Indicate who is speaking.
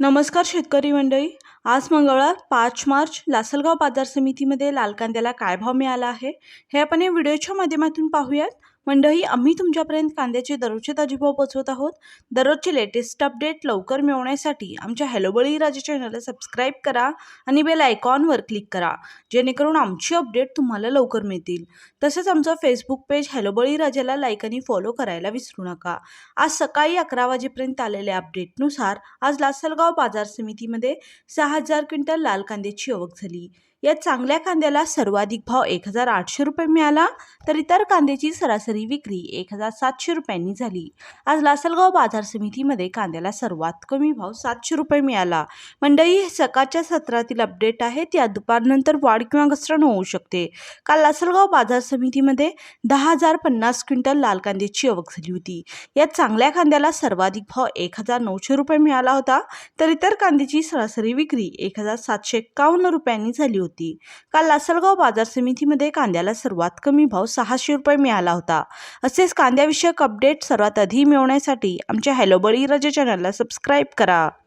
Speaker 1: नमस्कार शेतकरी मंडळी. आज मंगळवार पाच मार्च लासलगाव बाजार समितीमध्ये लाल कांद्याला काय भाव मिळाला आहे? हे आपण या व्हिडिओच्या माध्यमातून पाहूयात. मंडळी आम्ही तुमच्यापर्यंत कांद्याचे दररोजचे ताजीभाव पोचवत आहोत. दररोजचे लेटेस्ट अपडेट लवकर मिळवण्यासाठी आमच्या हॅलो बळीराजा चॅनलला सबस्क्राईब करा आणि बेल आयकॉनवर क्लिक करा जेणेकरून आमची अपडेट तुम्हाला लवकर मिळतील. तसेच आमचं फेसबुक पेज हॅलो बळीराजाला लाईक आणि फॉलो करायला विसरू नका. आज सकाळी अकरा वाजेपर्यंत आलेल्या अपडेटनुसार आज लासलगाव बाजार समितीमध्ये सहा हजार क्विंटल लाल कांद्याची आवक झाली. या चांगल्या कांद्याला सर्वाधिक भाव एक हजार आठशे रुपये मिळाला तर इतर कांद्याची सरासरी विक्री एक हजार सातशे रुपयांनी झाली. आज लासलगाव बाजार समितीमध्ये कांद्याला सर्वात कमी भाव सातशे रुपये मिळाला. मंडई हे सकाळच्या सत्रातील अपडेट आहे त्या दुपारनंतर वाढ किंवा घसरण होऊ शकते. काल लासलगाव बाजार समितीमध्ये दहा हजार पन्नास क्विंटल लाल कांद्याची आवक झाली होती. या चांगल्या कांद्याला सर्वाधिक भाव एक हजार नऊशे रुपये मिळाला होता तर इतर कांद्याची सरासरी विक्री एक हजार सातशे एक्कावन्न रुपयांनी झाली होती. काल लासलगाव बाजार समितीमध्ये कांद्याला सर्वात कमी भाव सहाशे रुपये मिळाला होता. असेच कांद्याविषयक अपडेट सर्वात आधी मिळवण्यासाठी आमच्या हॅलो बळीराजा चॅनलला सबस्क्राईब करा.